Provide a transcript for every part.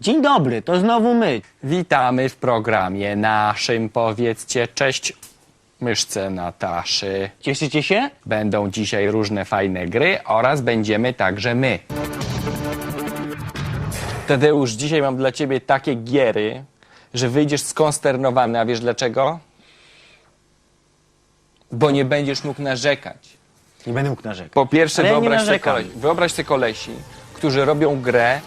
Dzień dobry, to znowu my. Witamy w programie naszym. Powiedzcie cześć myszce Nataszy. Cieszycie się? Będą dzisiaj różne fajne gry oraz będziemy także my. Tadeusz, dzisiaj mam dla ciebie takie giery, że wyjdziesz skonsternowany. A wiesz dlaczego? Bo nie będziesz mógł narzekać. Nie będę mógł narzekać. Po pierwsze, Ale ja nie wyobraź, sobie narzekam. kolesi, wyobraź sobie kolesi, którzy robią grę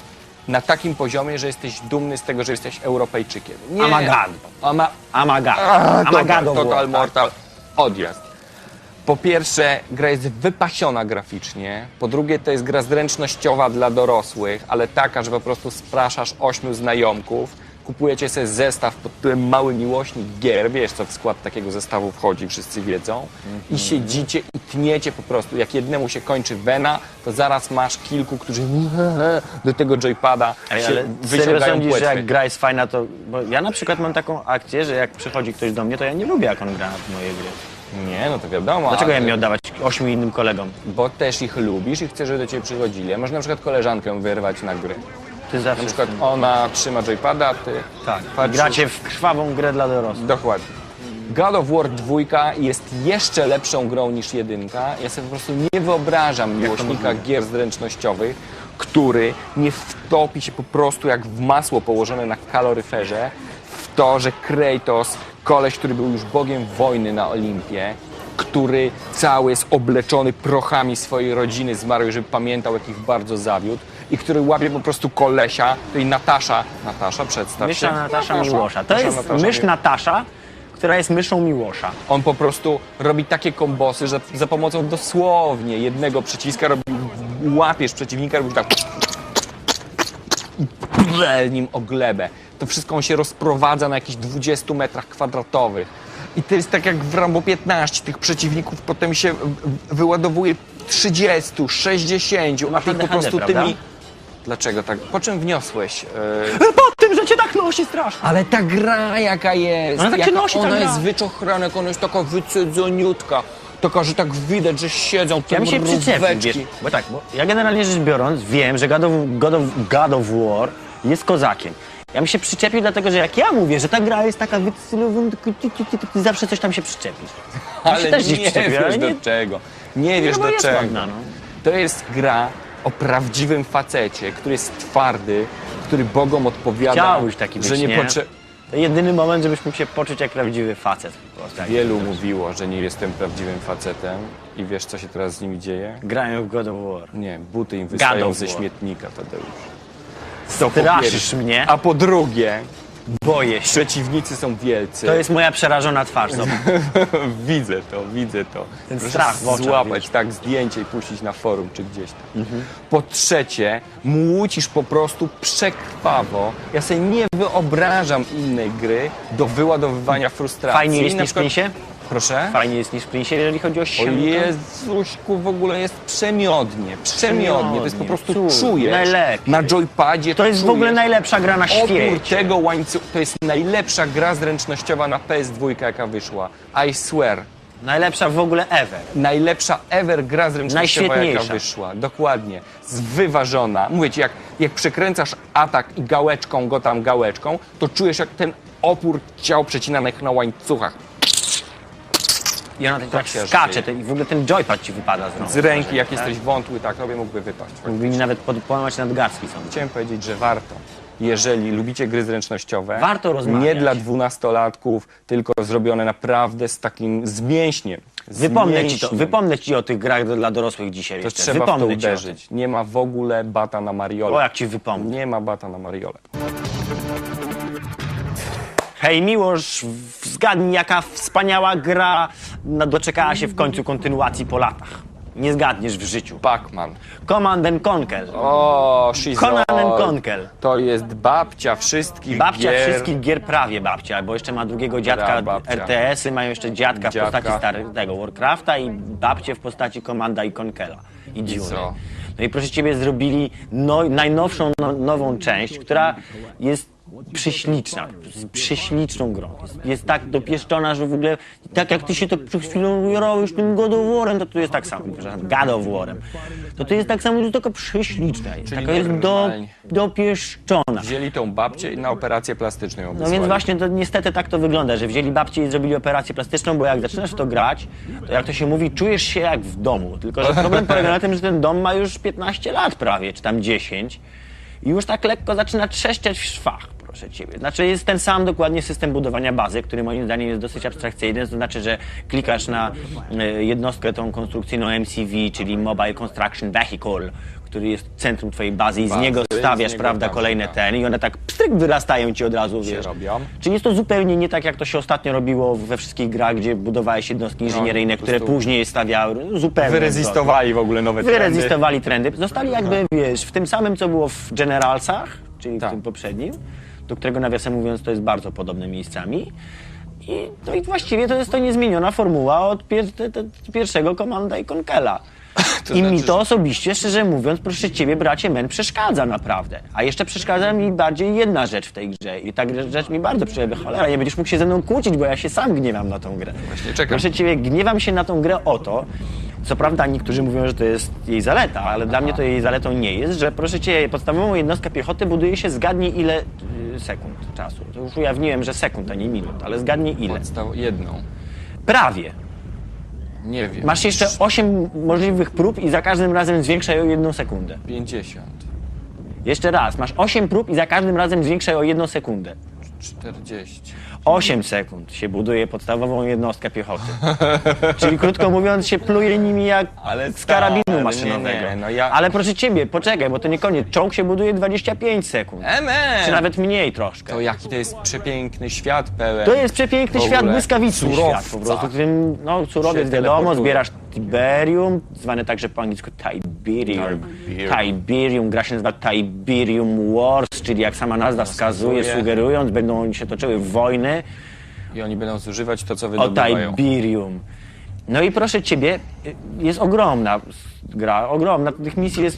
na takim poziomie, że jesteś dumny z tego, że jesteś Europejczykiem. Nie. Amagad. Ama... Amagad. A, Amagado total było, tak. Mortal. Odjazd. Po pierwsze, gra jest wypasiona graficznie. Po drugie, to jest gra zręcznościowa dla dorosłych, ale taka, że po prostu spraszasz ośmiu znajomków. Kupujecie sobie zestaw pod tytułem Mały Miłośnik Gier. Wiesz, co w skład takiego zestawu wchodzi, wszyscy wiedzą. I Mhm. siedzicie i tniecie po prostu. Jak jednemu się kończy wena, to zaraz masz kilku, którzy do tego joypada Ej, się ale serio wyciągają sądzisz, że płetwy. jak gra jest fajna, to... Bo ja na przykład mam taką akcję, że jak przychodzi ktoś do mnie, to ja nie lubię, jak on gra w moje gry. Nie, no to wiadomo. Dlaczego ja ale- mi oddawać ośmiu innym kolegom? Bo też ich lubisz i chcesz, żeby do ciebie przychodzili. A można na przykład koleżankę wyrwać na gry. Ty zawsze... Na przykład ona trzyma joypada, a ty tak. patrzysz. Gracie w krwawą grę dla dorosłych. Dokładnie. God of War 2 jest jeszcze lepszą grą niż jedynka. Ja sobie po prostu nie wyobrażam miłośnika gier zręcznościowych, który nie wtopi się po prostu jak w masło położone na kaloryferze w to, że Kratos, koleś, który był już bogiem wojny na Olimpie, który cały jest obleczony prochami swojej rodziny zmarłej, żeby pamiętał, jak ich bardzo zawiódł i który łapie po prostu kolesia, tej Natasza, Natasza, przedstaw Mysza się. Natasza Miłosza. To Mysza jest Natasza mysz Miłosza. Natasza, która jest myszą Miłosza. On po prostu robi takie kombosy, że za pomocą dosłownie jednego przyciska robi, łapiesz przeciwnika, robisz tak i nim o glebę. To wszystko on się rozprowadza na jakichś 20 metrach kwadratowych. I to jest tak jak w Rambo 15, tych przeciwników potem się wyładowuje 30, 60, a ty po prostu prawda? tymi... Dlaczego tak? Po czym wniosłeś? e, Po tym, że cię tak nosi strasznie. ale ta gra jaka jest, Ale tak jaka się nosi ona gra. jest wyczochrana, ona jest taka wycedzoniutka, taka, że tak widać, że siedzą te Ja bym się przyczepił, bo tak, bo ja generalnie rzecz biorąc wiem, że God of, God of, God of War jest kozakiem. Ja bym się przyczepił dlatego, że jak ja mówię, że ta gra jest taka ty zawsze coś tam się przyczepisz. Ja się Ale też nie gdzieś wiesz ale do nie- czego. Nie wiesz no do jest czego. ładna, no. To jest gra o prawdziwym facecie, który jest twardy, który Bogom odpowiada, Chciałbyś taki być, że nie, nie? potrzeba. To jedyny moment, żebyś mógł się poczuć jak prawdziwy facet. Tak. Wielu mówiło, że nie jestem prawdziwym facetem i wiesz, co się teraz z nimi dzieje? Grają w God of War. Nie, buty im wystają ze śmietnika, Tadeusz. To po Straszysz pierwsze. mnie, A po drugie, boję się. przeciwnicy są wielcy. To jest moja przerażona twarz, zobacz. widzę to, widzę to. Ten Proszę strach w oczach, Złapać wiesz. Mhm. tak zdjęcie i puścić na forum czy gdzieś tam. Po trzecie, młócisz po prostu przekrwawo. Ja sobie nie wyobrażam innej gry do wyładowywania frustracji. Fajnie jest Na niż przykład-? Proszę? Fajnie jest niż w jeżeli chodzi o O ścianę. Jezuśku, w ogóle jest przemiodnie, przemiodnie. To jest po prostu cud, czujesz. najlepiej. Na joypadzie To jest w ogóle najlepsza gra na Opór świecie. tego łańcucha, to jest najlepsza gra zręcznościowa na PS2, jaka wyszła. I swear. Najlepsza w ogóle ever. Najlepsza ever gra zręcznościowa, jaka Najświetniejsza. wyszła. Dokładnie. Zwyważona. Mówię ci, jak, jak przekręcasz atak i gałeczką go tam gałeczką, to czujesz jak ten opór ciał przecinanych na łańcuchach. I ona tak, Tak się skacze i w ogóle ten joypad ci wypada znowu. Z ręki, jak tak? jesteś wątły, tak tobie mógłby wypaść. Mógłby mi nawet pod, połamać nadgarstki są. Chciałem powiedzieć, że warto. Jeżeli lubicie gry zręcznościowe, Warto rozmawiać. nie dla dwunastolatków, tylko zrobione naprawdę z takim zmięśniem. Z Wypomnę ci to, wypomnę ci o tych grach dla dorosłych dzisiaj To jeszcze. trzeba w to wypomnę ci o tym. uderzyć. Nie ma w ogóle bata na Mariole. O, jak ci wypomnę. Nie ma bata na Mariole. Hej Miłosz, zgadnij jaka wspaniała gra no, doczekała się w końcu kontynuacji po latach. Nie zgadniesz w życiu. Pac-Man. Command and Conquer. O, Shizor. Conan and Conquer. To jest babcia wszystkich Babcia gier. wszystkich gier prawie babcia, bo jeszcze ma drugiego dziadka babcia. RTS-y, mają jeszcze dziadka, w Dziadka. postaci starego Warcrafta i babcię w postaci Commanda i Conquera. I Dune'y. co? No i proszę ciebie zrobili no, najnowszą, no, nową część, która jest prześliczna, jest prześliczną grą. Jest, jest tak dopieszczona, że w ogóle tak jak ty się to przed chwilą jarałeś tym God of War'em, to tu jest tak samo, przepraszam, God of War'em. To to jest tak samo, że taka prześliczna jest, taka jest do, normalnie. dopieszczona. Wzięli tą babcię i na operację plastyczną ją No wysłali. więc właśnie to niestety tak to wygląda, że wzięli babcię i zrobili operację plastyczną, bo jak zaczynasz w to grać, to jak to się mówi, czujesz się jak w domu. Tylko, że problem polega na tym, że ten dom ma już 15 lat prawie, czy tam 10 i już tak lekko zaczyna trzeszczeć w szwach, proszę ciebie. Znaczy jest ten sam dokładnie system budowania bazy, który moim zdaniem jest dosyć abstrakcyjny, to znaczy, że klikasz na e, jednostkę tą konstrukcyjną MCV, czyli Mobile Construction Vehicle, który jest centrum twojej bazy i z niego i z stawiasz, niego prawda, tam kolejne ten i one tak pstryk wyrastają ci od razu, wiesz. robią. Czyli jest to zupełnie nie tak, jak to się ostatnio robiło we wszystkich grach, gdzie budowałeś jednostki inżynieryjne, No, które później stawiały zupełnie Wyrezistowali w ogóle nowe trendy. Wyrezistowali trendy. Zostali jakby, wiesz, w tym samym, co było w Generalsach, czyli Tak. w tym poprzednim, do którego nawiasem mówiąc to jest bardzo podobne miejscami. I, no i właściwie to jest to niezmieniona formuła od pier te, te, pierwszego Komanda i Konkela. To I mi znaczy, to że- osobiście, szczerze mówiąc, proszę ciebie, bracie Men, przeszkadza naprawdę. A jeszcze przeszkadza mi bardziej jedna rzecz w tej grze. I ta rzecz mi bardzo przejdzie. Cholera, nie będziesz mógł się ze mną kłócić, bo ja się sam gniewam na tą grę. Właśnie czekam. Proszę ciebie, gniewam się na tą grę o to, co prawda niektórzy mówią, że to jest jej zaleta, ale dla mnie to jej zaletą nie jest, że proszę cię, podstawową jednostkę piechoty buduje się zgadnij ile sekund czasu. To już ujawniłem, że sekund, a nie minut, ale zgadnij ile. Podstaw jedną. Prawie. Nie wiem. Masz jeszcze 8 możliwych prób i za każdym razem zwiększaj o jedną sekundę. 50. Jeszcze raz, masz 8 prób i za każdym razem zwiększaj o jedną sekundę. 40. 8 sekund się buduje podstawową jednostkę piechoty. Czyli krótko mówiąc się pluje nimi jak Ale z karabinu stary, maszynowego. nie, nie, no ja- Ale proszę ciebie, poczekaj, bo to nie koniec. Czołg się buduje 25 sekund. Emen! Czy nawet mniej troszkę. To jaki to jest przepiękny świat pełen. To jest przepiękny w świat, błyskawiczny świat surowca. po prostu, którym no, surowiec Się wiadomo, teleportuje. zbierasz Tiberium, zwane także po angielsku Tiberium. Tiberium. Gra się nazywa Tiberium Wars, czyli jak sama nazwa wskazuje, wskazuje. sugerując, będą się toczyły wojny I oni będą zużywać to, co o wydobywają. Tiberium. No i proszę ciebie, jest ogromna gra, ogromna. Tych misji jest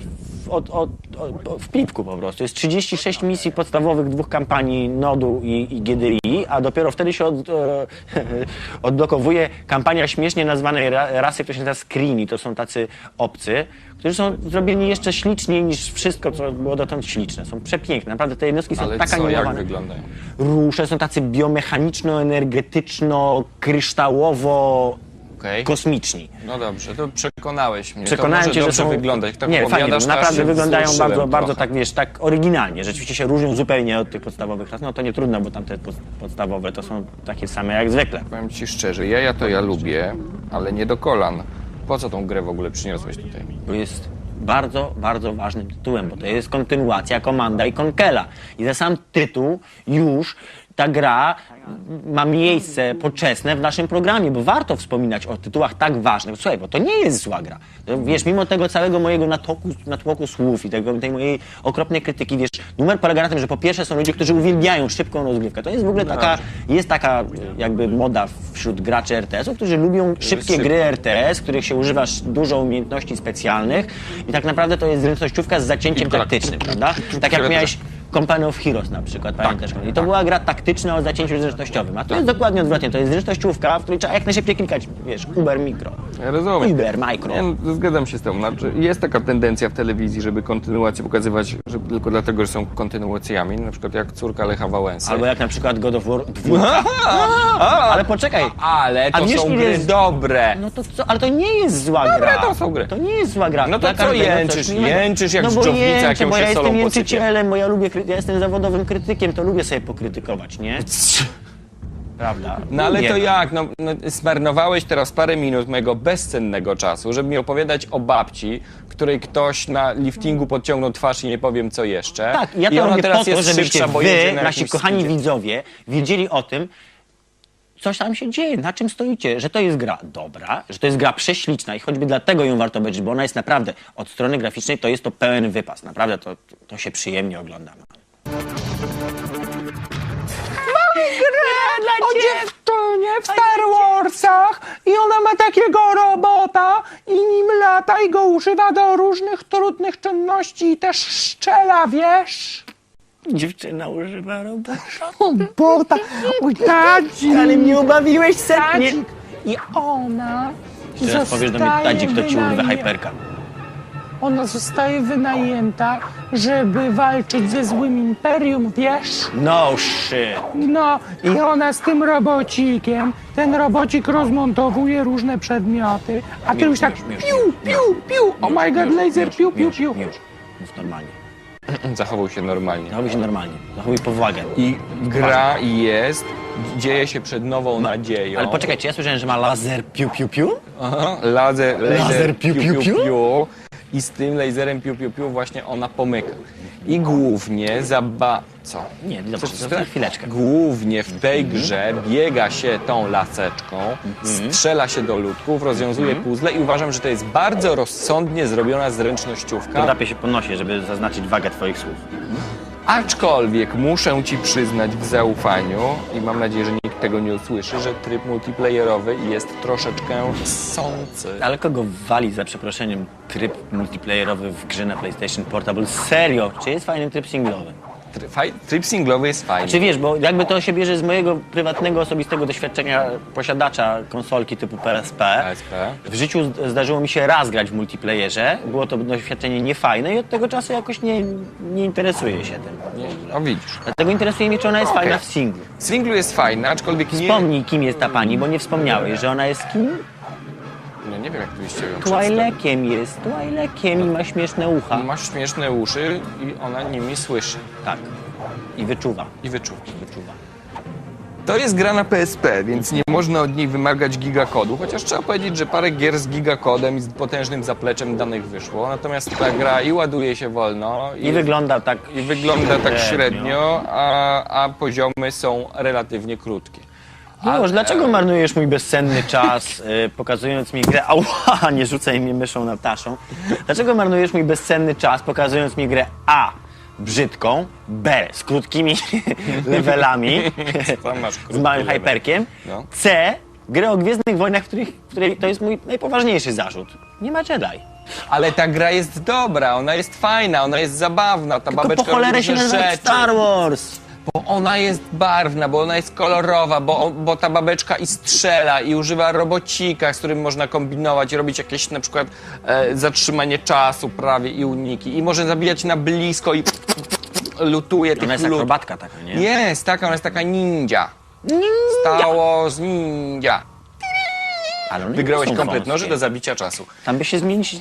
od, od, od, w pipku po prostu. Jest 36 misji podstawowych dwóch kampanii Nodu i, i GDI, a dopiero wtedy się od, e, odblokowuje kampania śmiesznie nazwanej ra, rasy, która się nazywa Screeni. To są tacy obcy, którzy są zrobieni jeszcze śliczniej niż wszystko, co było dotąd śliczne. Są przepiękne. Naprawdę te jednostki są Ale tak co, jak animowane wyglądają? rusze są tacy biomechaniczno-energetyczno, kryształowo Okej. kosmiczni. No dobrze, to przekonałeś mnie. Przekonałem to może cię, że dobrze są... wyglądać. Tak nie, fajnie, opowiadasz, to aż naprawdę się wyglądają bardzo, bardzo trochę. tak, wiesz, tak oryginalnie. Rzeczywiście się różnią zupełnie od tych podstawowych ras. No to nie trudno, bo tamte pod- podstawowe to są takie same jak zwykle. Powiem ci szczerze, ja, ja to ja lubię, ale nie do kolan. Po co tą grę w ogóle przyniosłeś tutaj? Bo jest bardzo, bardzo ważnym tytułem, bo to jest kontynuacja Komanda i Konkela. I za sam tytuł już ta gra ma miejsce poczesne w naszym programie, bo warto wspominać o tytułach tak ważnych. Słuchaj, bo to nie jest zła gra. Wiesz, mimo tego całego mojego natłoku, natłoku słów i tego, tej mojej okropnej krytyki, wiesz, numer polega na tym, że po pierwsze są ludzie, którzy uwielbiają szybką rozgrywkę. To jest w ogóle taka, jest taka jakby moda wśród graczy RTS-ów, którzy lubią szybkie gry RTS, w których się używa dużo umiejętności specjalnych i tak naprawdę to jest zręcznościówka z zacięciem tak. taktycznym, prawda? Tak jak miałeś Company of Heroes na przykład, pamiętasz? I to była gra taktyczna o zacięciu zręcznościowym, a to jest dokładnie odwrotnie, to jest zręcznościówka, w której trzeba jak najszybciej klikać, wiesz, Uber Micro, Ja rozumiem. Uber Micro. No, zgadzam się z tą. Znaczy, jest taka tendencja w telewizji, żeby kontynuacje pokazywać że tylko dlatego, że są kontynuacjami. Na przykład jak córka Lecha Wałęsy. Albo jak na przykład God of War 2. Ale poczekaj, Ale A to wiesz, są gry jest- dobre. No to co, ale to nie jest zła gra. to są gry. To nie jest zła gra. No to Dla co każdego jęczysz? Jęczysz jak no bo jęczę, bo się ja jestem jęczycielem, bo ja lubię, ja jestem zawodowym krytykiem, to lubię sobie pokrytykować, nie? Prawda? No ale Lubię. to jak? No, no, zmarnowałeś teraz parę minut mojego bezcennego czasu, żeby mi opowiadać o babci, której ktoś na liftingu podciągnął twarz i nie powiem co jeszcze. Tak, ja I to ona robię teraz po to, jest żebyście szybsza, bo jedzie wy, na nasi jakimś kochani widzowie, wiedzieli o tym, coś tam się dzieje, na czym stoicie, że to jest gra dobra, że to jest gra prześliczna i choćby dlatego ją warto obejrzeć, bo ona jest naprawdę, od strony graficznej to jest to pełen wypas, naprawdę to, to się przyjemnie ogląda. o dziewczynie w Star Warsach i ona ma takiego robota i nim lata i go używa do różnych trudnych czynności i też szczela, wiesz? Dziewczyna używa robota. Robota. Oj, Tadzik. Ale mnie ubawiłeś setnie. Tadzik. I ona Teraz powiesz do mnie, zostaje Tadzik, to ci urwę hyperka. Ona zostaje wynajęta, żeby walczyć ze złym imperium, wiesz? No shit. No i ona z tym robocikiem, ten robocik rozmontowuje różne przedmioty, a ty już tak piu, piu, piu, oh my god, laser, piu, piu, piu. Mów normalnie. Zachował się normalnie. Zachowuj się normalnie. Zachowuj powagę. I gra jest, dzieje się przed nową nadzieją. Ale poczekajcie, ja słyszałem, że ma laser piu piu piu? Aha, laser, laser, Laser piu, piu, piu? I z tym laserem piu, piu, piu właśnie ona pomyka. I głównie zaba... Co? Nie, dobrze, Coś- to chwileczkę. Głównie w tej grze biega się tą laseczką, strzela się do ludków, rozwiązuje puzzle i uważam, że to jest bardzo rozsądnie zrobiona zręcznościówka. Drapie się po nosie, żeby zaznaczyć wagę twoich słów. Aczkolwiek muszę ci przyznać w zaufaniu i mam nadzieję, że nikt tego nie usłyszy, że tryb multiplayerowy jest troszeczkę sący. Ale kogo wali za przeproszeniem tryb multiplayerowy w grze na PlayStation Portable? Serio? Czy jest fajny tryb singlowy? Tryb singlowy jest fajny. Czy wiesz, bo jakby to się bierze z mojego prywatnego, osobistego doświadczenia posiadacza konsolki typu PSP. PSP. W życiu zdarzyło mi się raz grać w multiplayerze. Było to doświadczenie niefajne i od tego czasu jakoś nie, nie interesuję się tym. Nie, o widzisz. Dlatego interesuje mnie, czy ona jest Okej. fajna w singlu. W singlu jest fajny, aczkolwiek nie... Wspomnij, kim jest ta pani, bo nie wspomniałeś, że ona jest kim? No nie wiem, jak tu byście ją jest, Twilekiem i ma śmieszne ucha. Ma śmieszne uszy i ona nimi słyszy Tak. I wyczuwa. i wyczuwa. Wyczuwa. To jest gra na PSP, więc nie można od niej wymagać gigakodu, chociaż trzeba powiedzieć, że parę gier z gigakodem i z potężnym zapleczem danych wyszło. Natomiast ta gra i ładuje się wolno I wygląda tak. i wygląda tak średnio. średnio, a, a poziomy są relatywnie krótkie. Miłosz, dlaczego marnujesz mój bezcenny czas, y, pokazując mi grę... Ała, nie rzucaj mnie myszą Nataszą. Dlaczego marnujesz mój bezcenny czas, pokazując mi grę A, brzydką, B, z krótkimi levelami, Tam masz z krótki małym level. hyperkiem, No. C, grę o Gwiezdnych Wojnach, w których, w której to jest mój najpoważniejszy zarzut. Nie ma Jedi. Ale ta gra jest dobra, ona jest fajna, ona jest zabawna, ta Tylko babeczka po cholerę się różne nazywa rzeczy. Star Wars. Bo ona jest barwna, bo ona jest kolorowa, bo, bo ta babeczka i strzela, i używa robocika, z którym można kombinować i robić jakieś na przykład e, zatrzymanie czasu prawie i uniki. I może zabijać na blisko i lutuje tych Ona jest lut. akrobatka taka, nie? Jest, taka, ona jest taka ninja. Stało z ninja. Ale one nie Wygrałeś są komplet wąskie. noży do zabicia czasu. Tam by się zmienić,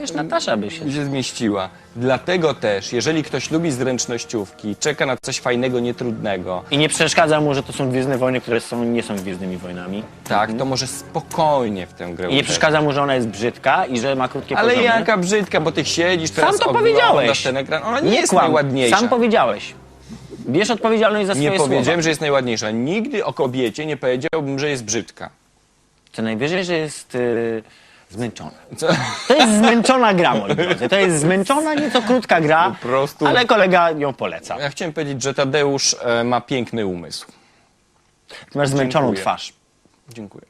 wiesz, Natasza by się... się zmieściła. Dlatego też, jeżeli ktoś lubi zręcznościówki, czeka na coś fajnego, nietrudnego, I nie przeszkadza mu, że to są Gwiezdne Wojny, które są, nie są Gwiezdnymi Wojnami. tak, to może spokojnie w tę grę I nie uderzyć. przeszkadza mu, że ona jest brzydka i że ma krótkie Ale poziomy. jaka brzydka, bo ty siedzisz teraz Sam to oglądasz powiedziałeś. ten ekran. Ona nie, jest kłam. najładniejsza. Sam powiedziałeś. Bierz odpowiedzialność za swoje nie słowa. powiedziałem, że jest najładniejsza. Nigdy o kobiecie nie powiedziałbym, że jest brzydka. Co najwyżej, że jest yy, zmęczona. To jest zmęczona gra, moi drodzy. To jest zmęczona, nieco krótka gra, Po prostu- ale kolega ją poleca. Ja chciałem powiedzieć, że Tadeusz e, ma piękny umysł. Ty masz zmęczoną Dziękuję. twarz. Dziękuję.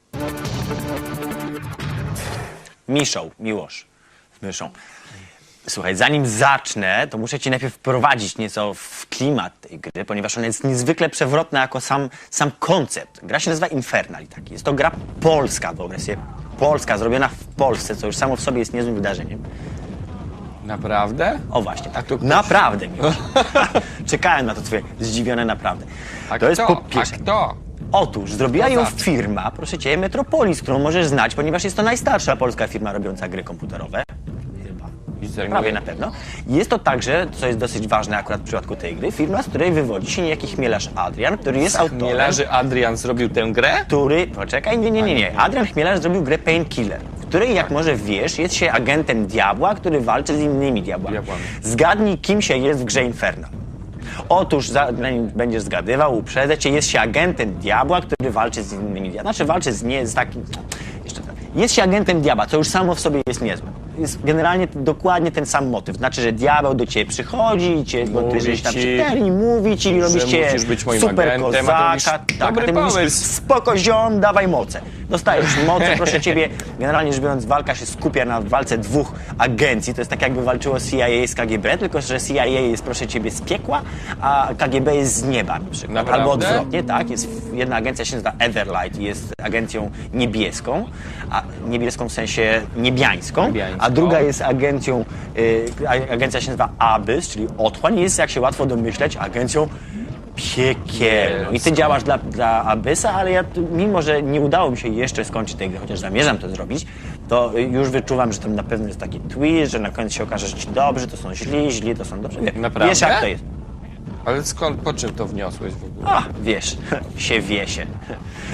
Miszą, miłosz z myszą. Słuchaj, zanim zacznę, to muszę cię najpierw wprowadzić nieco w klimat tej gry, ponieważ ona jest niezwykle przewrotna jako sam, sam koncept. Gra się nazywa Infernal i tak. Jest to gra polska, wyobraź sobie. Polska, zrobiona w Polsce, co już samo w sobie jest niezłym wydarzeniem. Naprawdę? O właśnie, A to ktoś- naprawdę miłość. Czekałem na to twoje zdziwione naprawdę. A to jest kto? po pierwsze. A kto? Otóż zrobiła Kto ją firma, proszę cię, Metropolis, którą możesz znać, ponieważ jest to najstarsza polska firma robiąca gry komputerowe. Prawie na pewno. Jest to także, co jest dosyć ważne akurat w przypadku tej gry, firma, z której wywodzi się niejaki chmielarz Adrian, który jest autorem, Mielarzy Adrian zrobił tę grę? który... Poczekaj, nie, nie, nie, nie. Adrian Chmielarz zrobił grę Painkiller, w której, jak może wiesz, jest się agentem diabła, który walczy z innymi diabłami. Diabłami. Zgadnij, kim się jest w grze Inferno. Otóż, zanim będziesz zgadywał, uprzedzę cię, jest się agentem diabła, który walczy z innymi diabłami. Znaczy walczy z nie, z takim... Jeszcze tak. Jest się agentem diabła, co już samo w sobie jest niezłe. Jest generalnie dokładnie ten sam motyw. Znaczy, że diabeł do ciebie przychodzi cię, bo ty Mówi żeś tam ci, przyterni, mówi ci, robisz cię musisz być moim super agentem, a ty mówisz, kozaka. Tak, a dobry ty mówisz, pomysł. spoko ziom, dawaj moce. Dostajesz moce, proszę ciebie. Generalnie rzecz biorąc, walka się skupia na walce dwóch agencji. To jest tak jakby walczyło CIA z KGB, tylko że CIA jest, proszę ciebie, z piekła, a KGB jest z nieba na przykład. Naprawdę? Albo odwrotnie, tak. Jest jedna agencja się nazywa Everlight i jest agencją niebieską, a niebieską w sensie niebiańską, Niebiańską. A druga jest agencją, y, agencja się nazywa Abyss, czyli otchłań, jest jak się łatwo domyśleć agencją piekielną. I ty działasz dla, dla Abyssa, ale ja, tu- mimo że nie udało mi się jeszcze skończyć tej gry, chociaż zamierzam to zrobić, to już wyczuwam, że tam na pewno jest taki twist, że na końcu się okaże, że ci dobrzy to są źli, źli to są dobrzy. Wie- Naprawdę? Wiesz jak to jest. Ale skąd, po czym to wniosłeś w ogóle? A, wiesz, się wie się.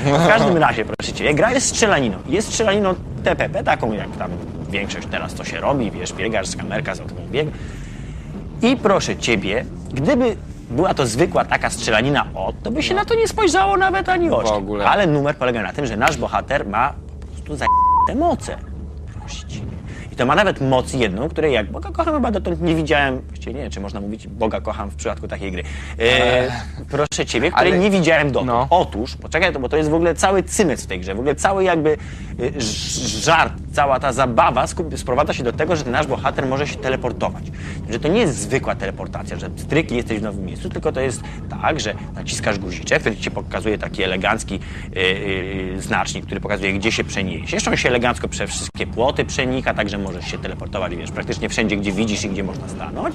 W każdym razie, proszę Cię, gra jest strzelaniną. Jest strzelaniną TPP, taką jak tam większość teraz to się robi, wiesz, biegasz z kamerka, z bieg. I proszę Ciebie, gdyby była to zwykła taka strzelanina od, to by się na to nie spojrzało nawet ani oczkiem. ogóle. Ale numer polega na tym, że nasz bohater ma po prostu te moce. Proszę Cię. I to ma nawet moc jedną, której jak Boga kocham chyba dotąd nie widziałem, właściwie nie wiem, czy można mówić Boga kocham w przypadku takiej gry. E, proszę Ciebie, której Ale- nie widziałem dotąd. no. Otóż, poczekaj, to, bo to jest w ogóle cały cymec w tej grze, w ogóle cały jakby y, ż- żart, cała ta zabawa skup- sprowadza się do tego, że nasz bohater może się teleportować. Że to nie jest zwykła teleportacja, że strykli jesteś w nowym miejscu, tylko to jest tak, że naciskasz guziczek, wtedy ci pokazuje taki elegancki y, y, znacznik, który pokazuje, gdzie się przeniesiesz. On się elegancko przez wszystkie płoty przenika, także możesz się teleportować, wiesz, praktycznie wszędzie, gdzie widzisz i gdzie można stanąć.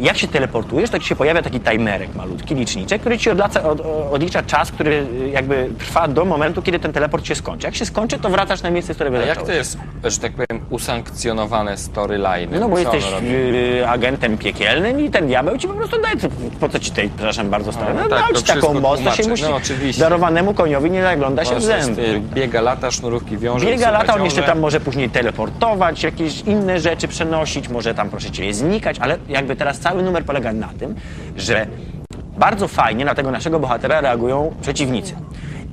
jak się teleportujesz, to ci się pojawia taki timerek malutki, liczniczek, który ci odlaca, od, odlicza czas, który y, jakby trwa do momentu, kiedy ten teleport się skończy. Jak się skończy, to wracasz na miejsce, z którego A jak zacząłeś. to jest, że tak powiem, usankcjonowane storyline? No bo jesteś robi? y, agentem piekielnym i ten diabeł ci po prostu daje, po co ci tej, przepraszam bardzo stary, No no, tak, taką moc, to się musi, No, oczywiście. darowanemu koniowi nie zagląda się w zęby. Biega lata, sznurówki wiąże. Biega lata, on jeszcze tam może później teleportować, jakieś inne rzeczy przenosić, może tam, proszę cię, znikać, ale jakby teraz cały numer polega na tym, że bardzo fajnie na tego naszego bohatera reagują przeciwnicy.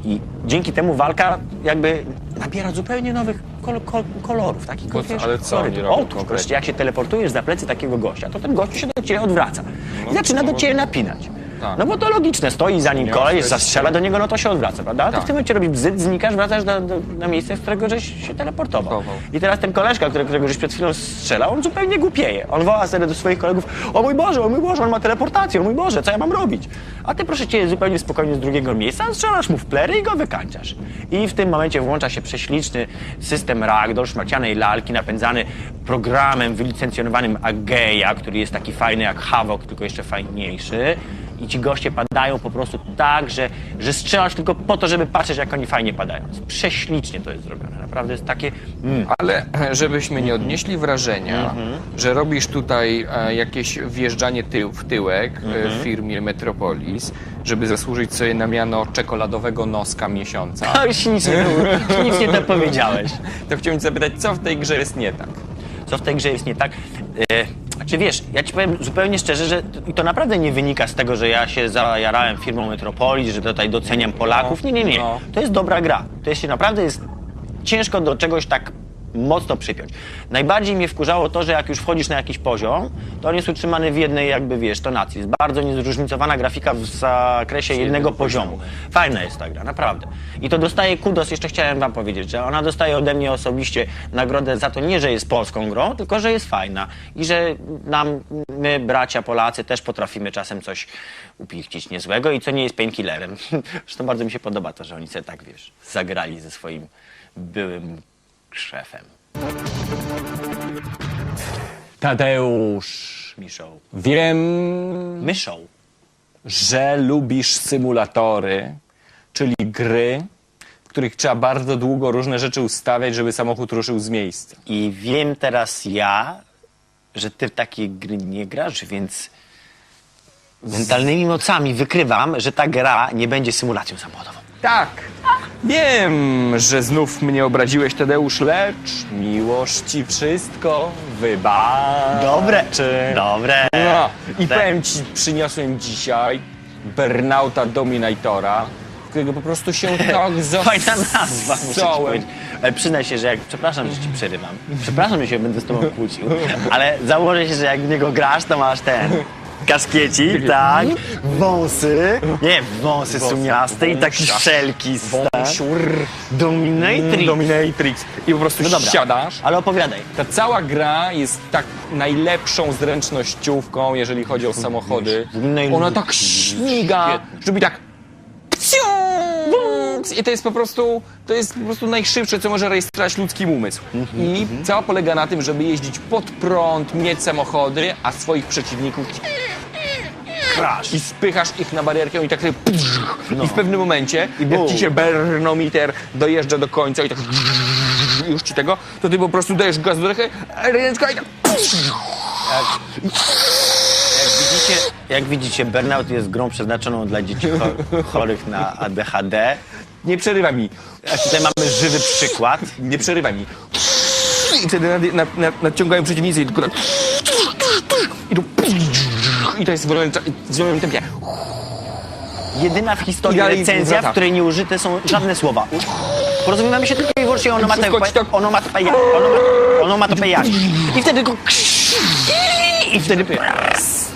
I dzięki temu walka jakby nabiera zupełnie nowych kol kol kolorów, takich Bo wiesz, ale co kolorytów. oni robią Otóż, konkretnie? jak się teleportujesz za plecy takiego gościa, to ten gościu się do ciebie odwraca i zaczyna do no, ciebie napinać. Tak. No bo to logiczne, stoi za nim Nie, koleś, zastrzela do niego, no to się odwraca, prawda? Ale ty Tak. w tym momencie robisz bzyt, znikasz, wracasz do, do, na miejsce, z którego żeś się teleportował. Teleportował. I teraz ten koleżka, którego, którego żeś przed chwilą strzelał, on zupełnie głupieje. On woła sobie do swoich kolegów, o mój Boże, o mój Boże, on ma teleportację, o mój Boże, co ja mam robić? A ty proszę cię zupełnie spokojnie z drugiego miejsca, strzelasz mu w plery i go wykańczasz. I w tym momencie włącza się prześliczny system ragdoll, szmacianej lalki, napędzany programem wylicencjonowanym Ageia, który jest taki fajny jak Havok, tylko jeszcze fajniejszy. I ci goście padają po prostu tak, że, że strzelasz tylko po to, żeby patrzeć, jak oni fajnie padają. Prześlicznie to jest zrobione. Naprawdę jest takie... Mm. Ale żebyśmy nie odnieśli wrażenia, Mhm. że robisz tutaj e, jakieś wjeżdżanie tył, w tyłek e, Mhm. w firmie Metropolis, żeby zasłużyć sobie na miano czekoladowego noska miesiąca. To już nic nie, nic nie dopowiedziałeś. To chciałem zapytać, co w tej grze jest nie tak? Co w tej grze jest nie tak? E, czy wiesz, ja ci powiem zupełnie szczerze, że to, i to naprawdę nie wynika z tego, że ja się zajarałem firmą Metropolis, że tutaj doceniam Polaków. Nie, nie, nie. No. To jest dobra gra. To jest się naprawdę jest ciężko do czegoś tak mocno przypiąć. Najbardziej mnie wkurzało to, że jak już wchodzisz na jakiś poziom, to on jest utrzymany w jednej jakby, wiesz, tonacji. Jest bardzo niezróżnicowana grafika w zakresie jednego poziomu. Fajna jest ta gra, naprawdę. I to dostaje kudos, jeszcze chciałem wam powiedzieć, że ona dostaje ode mnie osobiście nagrodę za to nie, że jest polską grą, tylko że jest fajna. I że nam, my, bracia Polacy, też potrafimy czasem coś upichcić niezłego i co nie jest painkillerem. Zresztą bardzo mi się podoba to, że oni sobie tak, wiesz, zagrali ze swoim byłym szefem. Tadeusz, Miszą. wiem, Myszą. że lubisz symulatory, czyli gry, w których trzeba bardzo długo różne rzeczy ustawiać, żeby samochód ruszył z miejsca. I wiem teraz ja, że ty w takie gry nie grasz, więc mentalnymi mocami wykrywam, że ta gra nie będzie symulacją samochodową. Tak. Wiem, że znów mnie obraziłeś, Tadeusz, lecz miłość ci wszystko wybaczy. Dobre, dobre. No, i Tak. powiem ci, przyniosłem dzisiaj Burnouta Dominatora którego po prostu się tak Fajna nazwa, muszę ci zastrzałem. powiedzieć. Ale przyznaj się, że jak, przepraszam, że ci przerywam. Przepraszam, że się będę z tobą kłócił, ale założę się, że jak w niego grasz, to masz ten kaszkiecik, tak, wąsy, nie, wąsy sumiaste i taki szelki, tak, Siur, dominatrix. Dominatrix. I po prostu No dobra. siadasz. Ale opowiadaj. Ta cała gra jest tak najlepszą zręcznościówką, jeżeli chodzi o samochody. Ona tak śmiga, żeby tak... I to jest po prostu, to jest po prostu najszybsze, co może rejestrować ludzki umysł. I cała polega na tym, żeby jeździć pod prąd, mieć samochody, a swoich przeciwników Crash. i spychasz ich na barierkę i tak sobie i w pewnym momencie, jak ci się bernomiter dojeżdża do końca i tak już ci tego, to ty po prostu dajesz gaz do dechy, ręczka i tak widzicie, jak widzicie, Burnout jest grą przeznaczoną dla dzieci cho- chorych na ADHD. nie przerywaj mi, A tutaj mamy żywy przykład. nie przerywaj mi. I wtedy nad, nad, nad, nadciągają przeciwnicy i tylko tak i, tu, i to jest w wolnym, tempie. Jedyna w historii I dalej recenzja, w której nie użyte są żadne słowa. Porozumiewamy się tylko i wyłącznie o Wszystko ci tak- onomatopeja- onoma- onomatopejami. I wtedy tylko... I wtedy...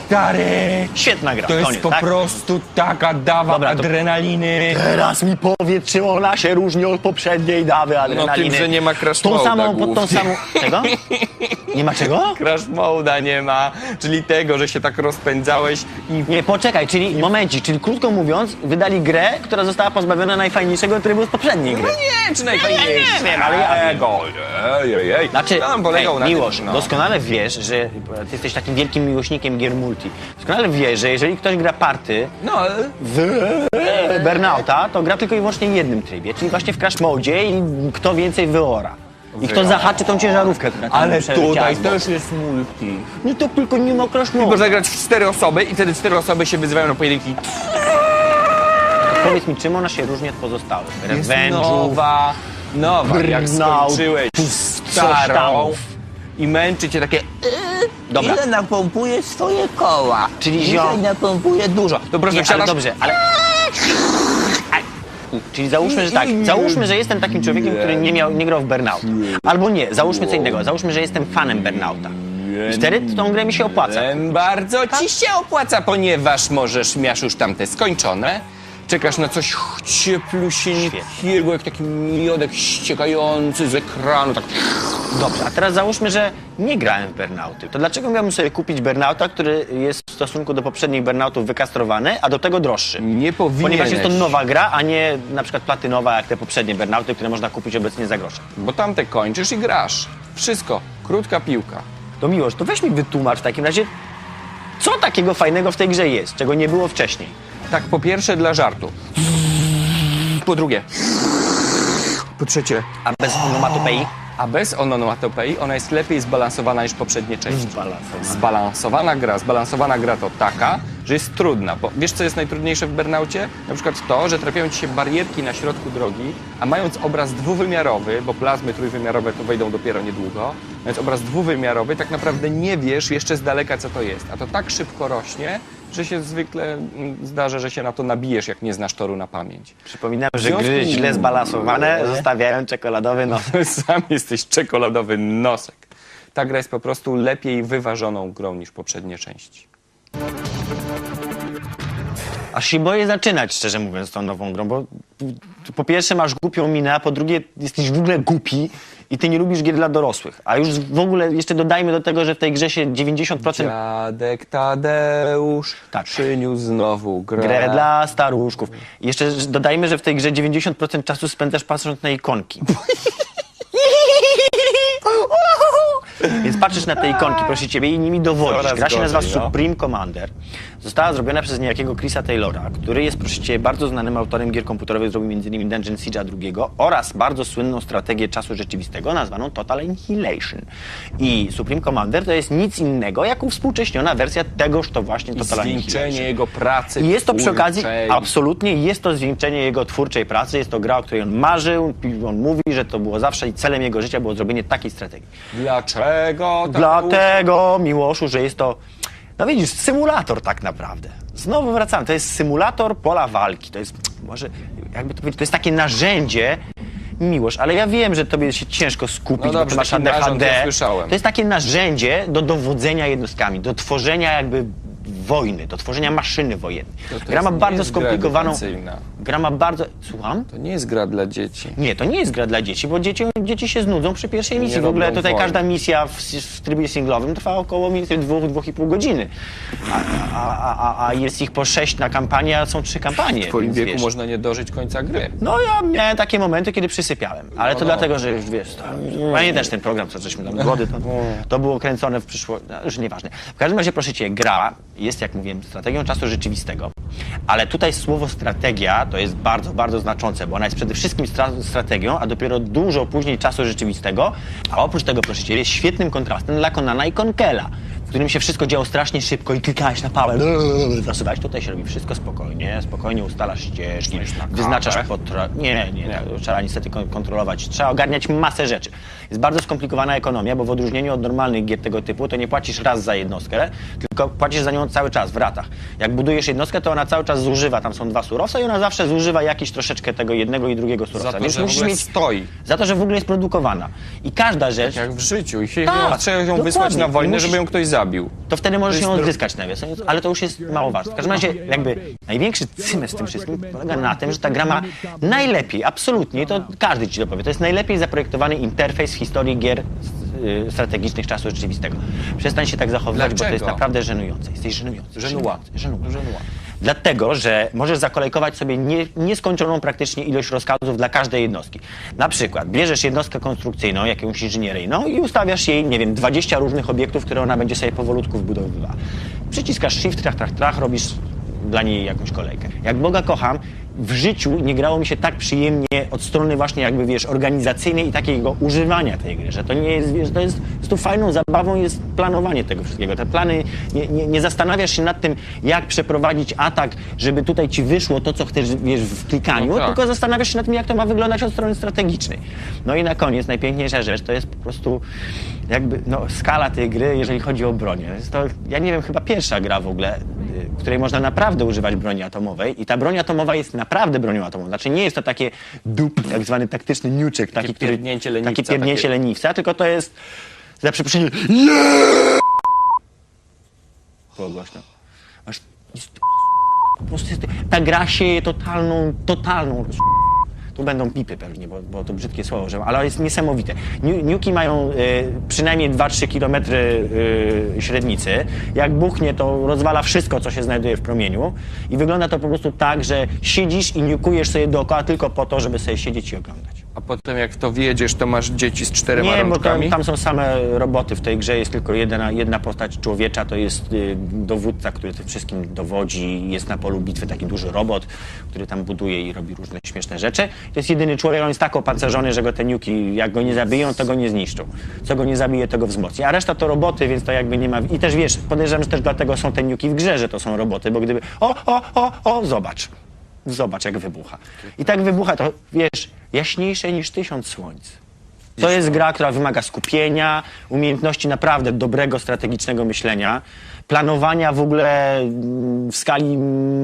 Stary, Świetna gra, to jest koniec, po tak? prostu taka dawa Dobra, to- adrenaliny. Teraz mi powiedz, czy ona się różni od poprzedniej dawy adrenaliny. No że nie ma crash Tą samą, pod tą głównie. samą... Czego? Nie ma czego? Crash mode'a nie ma, czyli tego, że się tak rozpędzałeś i Nie, poczekaj, czyli momencik, czyli krótko mówiąc, wydali grę, która została pozbawiona najfajniejszego trybu z poprzedniej gry. nie, czy najfajniejsze. nie wiem, ale wiem. Ej, ej, ej. Znaczy, Tam polegał na Miłosz, tym, no. doskonale wiesz, że ty jesteś takim wielkim miłośnikiem gier multi. Doskonale wiesz, że jeżeli ktoś gra party No, w e, Burnouta, to gra tylko i wyłącznie w jednym trybie, czyli właśnie w Crash Mode i kto więcej wyora. I kto zahaczy tą ciężarówkę, która tam ale przeleciała tutaj też jest multi. No to tylko nie ma Mode. Można grać w cztery osoby i wtedy cztery osoby się wyzywają na pojedynki. Powiedz mi, czym ona się różni od pozostałych? Jest Revenge'ów, nowa, nowa, jak Burnout, skończyłeś starą i męczy cię takie Dobra. Ile napompuje swoje koła? Czyli ziom- napompuje dużo. To Nie, ale wsiadasz, dobrze, ale... Czyli załóżmy, że tak, załóżmy, że jestem takim człowiekiem, który nie, miał, nie grał w Burnout. Albo nie, załóżmy co innego, załóżmy, że jestem fanem Burnouta. I wtedy tą grę mi się opłaca. Em, Bardzo ci się opłaca, ponieważ możesz, miasz już tamte skończone, czekasz na coś cieplusieńkiego, jak taki miodek ściekający z ekranu, tak Dobrze, a teraz załóżmy, że nie grałem w Burnouty. To dlaczego miałbym sobie kupić Burnouta, który jest w stosunku do poprzednich Burnoutów wykastrowany, a do tego droższy? nie powinieneś. Ponieważ jest to nowa gra, a nie na przykład platynowa, jak te poprzednie Burnouty, które można kupić obecnie za grosze. Bo tamte kończysz i grasz. Wszystko. Krótka piłka. To miłość, to weź mi wytłumacz w takim razie, co takiego fajnego w tej grze jest, czego nie było wcześniej. Tak, po pierwsze dla żartu. Po drugie. Po trzecie. A bez onomatopei? A bez onomatopei ona jest lepiej zbalansowana niż poprzednie części. Zbalansowana. Zbalansowana gra. Zbalansowana gra to taka, że jest trudna. Bo wiesz, co jest najtrudniejsze w Burnaucie? Na przykład to, że trafiają ci się barierki na środku drogi, a mając obraz dwuwymiarowy, bo plazmy trójwymiarowe to wejdą dopiero niedługo, mając obraz dwuwymiarowy, tak naprawdę nie wiesz jeszcze z daleka, co to jest. A to tak szybko rośnie, że się zwykle mm, zdarza, że się na to nabijesz, jak nie znasz toru na pamięć. Przypominam, że związku- gry źle zbalansowane zostawiają czekoladowy nos. Sam jesteś czekoladowy nosek. Ta gra jest po prostu lepiej wyważoną grą niż poprzednie części. Aż się boję zaczynać, szczerze mówiąc, tą nową grą, bo po pierwsze masz głupią minę, a po drugie jesteś w ogóle głupi i ty nie lubisz gier dla dorosłych. A już w ogóle jeszcze dodajmy do tego, że w tej grze się 90% Dziadek Tadeusz Tak. przyniósł znowu grę. grę dla staruszków. I jeszcze dodajmy, że w tej grze 90% czasu spędzasz patrząc na ikonki. Więc patrzysz na te ikonki, proszę ciebie, i nimi dowodzisz. Coraz Gra się nazywa gorzej, no. Supreme Commander. Została zrobiona przez niejakiego Chrisa Taylora, który jest, proszę ciebie, bardzo znanym autorem gier komputerowych, zrobił m.in. Dungeon Siege'a II oraz bardzo słynną strategię czasu rzeczywistego nazwaną Total Annihilation. I Supreme Commander to jest nic innego, jak uwspółcześniona wersja tegoż to właśnie I Total zwieńczenie Annihilation. jego pracy I jest to przy okazji, twórczej. absolutnie jest to zwieńczenie jego twórczej pracy, jest to gra, o której on marzył, on mówi, że to było zawsze i celem jego życia było zrobienie takiej strategii. Dlaczego? Tadeusz? Dlatego, Miłoszu, że jest to, no widzisz, symulator tak naprawdę. Znowu wracamy. To jest symulator pola walki. To jest, może, jakby to powiedzieć, to jest takie narzędzie, miłość, ale ja wiem, że tobie się ciężko skupić, No bo dobrze, ty masz ADHD. To jest takie narzędzie do dowodzenia jednostkami, do tworzenia jakby wojny, do tworzenia maszyny wojennej. To- to gra ma jest- nie bardzo jest gra skomplikowaną... edukacyjna. Gra ma bardzo... Słucham? To nie jest gra dla dzieci. Nie, to nie jest gra dla dzieci, bo dzieci, dzieci się znudzą przy pierwszej misji. W ogóle robią tutaj wojny. każda misja w, w trybie singlowym trwa około mniej więcej dwóch, dwóch i pół godziny. A, a, a, a jest ich po sześć na kampanię, a są trzy kampanie. W twoim więc wieku wiesz. można nie dożyć końca gry. No ja miałem takie momenty, kiedy przysypiałem, ale to no. dlatego, że już wiesz, tam, pamiętasz ten program, co żeśmy tam głody, to, to było kręcone w przyszłości, no, już nieważne. W każdym razie, proszę cię, gra jest, jak mówiłem, strategią czasu rzeczywistego, ale tutaj słowo strategia to jest bardzo, bardzo znaczące, bo ona jest przede wszystkim stra- strategią, a dopiero dużo później czasu rzeczywistego, a oprócz tego, proszę cię, jest świetnym kontrastem dla Konana i Konkela, w którym się wszystko działo strasznie szybko i klikałeś na pałę, zasuwałeś, tutaj się robi wszystko spokojnie, spokojnie ustalasz ścieżki, wyznaczasz potra- Nie, nie, nie, to trzeba niestety kon- kontrolować, trzeba ogarniać masę rzeczy. Jest bardzo skomplikowana ekonomia, bo w odróżnieniu od normalnych gier tego typu, to nie płacisz raz za jednostkę, tylko płacisz za nią cały czas w ratach. Jak budujesz jednostkę, to ona cały czas zużywa, tam są dwa surowce i ona zawsze zużywa jakiś troszeczkę tego jednego i drugiego surowca. Za to, Więc że w musisz ogóle mieć stoi. za to, że w ogóle jest produkowana. I każda rzecz, Jak w życiu. I się Tak, trzeba ją wysłać na wojnę, musisz- żeby ją ktoś zabił. to wtedy możesz ją odzyskać nawiasem, ale to już jest mało ważne. W każdym razie jakby największy cymes w tym wszystkim polega na tym, że ta gra ma najlepiej, absolutnie, to każdy ci to powie, to jest najlepiej zaprojektowany interfejs w historii gier y, strategicznych czasu rzeczywistego. Przestań się tak zachowywać, bo to jest Dlaczego? naprawdę żenujące. Jesteś żenujący. Żenuła. Żenuła. Żenuła. Dlatego, że możesz zakolejkować sobie nie, nieskończoną praktycznie ilość rozkazów dla każdej jednostki. Na przykład bierzesz jednostkę konstrukcyjną, jakąś inżynieryjną i ustawiasz jej, nie wiem, 20 różnych obiektów, które ona będzie sobie powolutku wbudowywała. Przyciskasz shift, trach, trach, trach, robisz dla niej jakąś kolejkę. Jak Boga kocham, w życiu nie grało mi się tak przyjemnie od strony właśnie jakby, wiesz, organizacyjnej i takiego używania tej gry, że to nie jest, wiesz, to jest, jest tu fajną zabawą jest planowanie tego wszystkiego. Te plany, nie, nie, nie zastanawiasz się nad tym, jak przeprowadzić atak, żeby tutaj ci wyszło to, co chcesz, wiesz, w klikaniu, No tak. tylko zastanawiasz się nad tym, jak to ma wyglądać od strony strategicznej. No i na koniec, najpiękniejsza rzecz, to jest po prostu jakby, no, skala tej gry, jeżeli chodzi o bronię. Jest to, ja nie wiem, chyba pierwsza gra w ogóle, y, w której można naprawdę używać broni atomowej i ta broń atomowa jest naprawdę bronią atomową. Znaczy nie jest to takie dup, tak zwany taktyczny niuczek, taki, który, pierdnięcie leniwca, takie pierdnięcie takie- leniwca, tylko to jest za przeproszeniem było głośno. Masz, jest, po prostu jest, ta gra sieje totalną, totalną. Tu będą pipy pewnie, bo, bo to brzydkie słowo, że, ale jest niesamowite. Niu- Niuki mają y, przynajmniej 2-3 kilometry y, średnicy. Jak buchnie, to rozwala wszystko, co się znajduje w promieniu. I wygląda to po prostu tak, że siedzisz i niukujesz sobie dookoła tylko po to, żeby sobie siedzieć i oglądać. Potem jak to wjedziesz, to masz dzieci z czterema Nie, bo tam, rączkami? tam są same roboty. W tej grze jest tylko jedna, jedna postać człowiecza, to jest y, dowódca, który tym wszystkim dowodzi. Jest na polu bitwy taki duży robot, który tam buduje i robi różne śmieszne rzeczy. To jest jedyny człowiek, on jest tak opancerzony, że go te niuki, jak go nie zabiją, to go nie zniszczą. Co go nie zabije, to go wzmocni. A reszta to roboty, więc to jakby nie ma... I też wiesz, podejrzewam, że też dlatego są te niuki w grze, że to są roboty, bo gdyby... O, o, o, o, zobacz. Zobacz, jak wybucha. I tak wybucha to, wiesz, jaśniejsze niż tysiąc słońc. To jest gra, która wymaga skupienia, umiejętności naprawdę dobrego, strategicznego myślenia, planowania w ogóle mm, w skali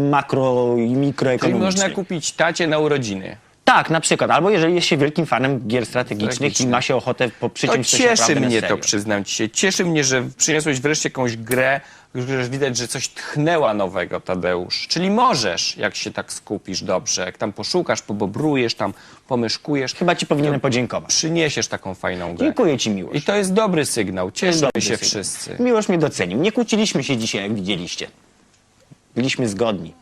makro i Czyli mikroekonomicznej. można kupić tacie na urodziny. Tak, na przykład. Albo jeżeli jest się wielkim fanem gier strategicznych i ma się ochotę po To przyciąć coś cieszy naprawdę na mnie to, serio. przyznam ci się. Cieszy mnie, że przyniosłeś wreszcie jakąś grę, że widać, że coś tchnęła nowego, Tadeusz. Czyli możesz, jak się tak skupisz dobrze, jak tam poszukasz, pobobrujesz, tam pomyszkujesz, Chyba ci powinienem podziękować. przyniesiesz taką fajną grę. Dziękuję ci, Miłosz. I to jest dobry sygnał. Cieszymy Dobry się sygnał. wszyscy. Miłosz mnie docenił. Nie kłóciliśmy się dzisiaj, jak widzieliście. Byliśmy zgodni.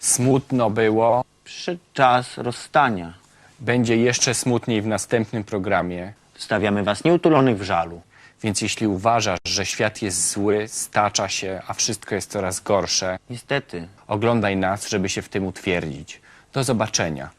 Smutno było. Przyszedł czas rozstania. Będzie jeszcze smutniej w następnym programie. Stawiamy was nieutulonych w żalu. Więc jeśli uważasz, że świat jest zły, stacza się, a wszystko jest coraz gorsze, Niestety. oglądaj nas, żeby się w tym utwierdzić. Do zobaczenia.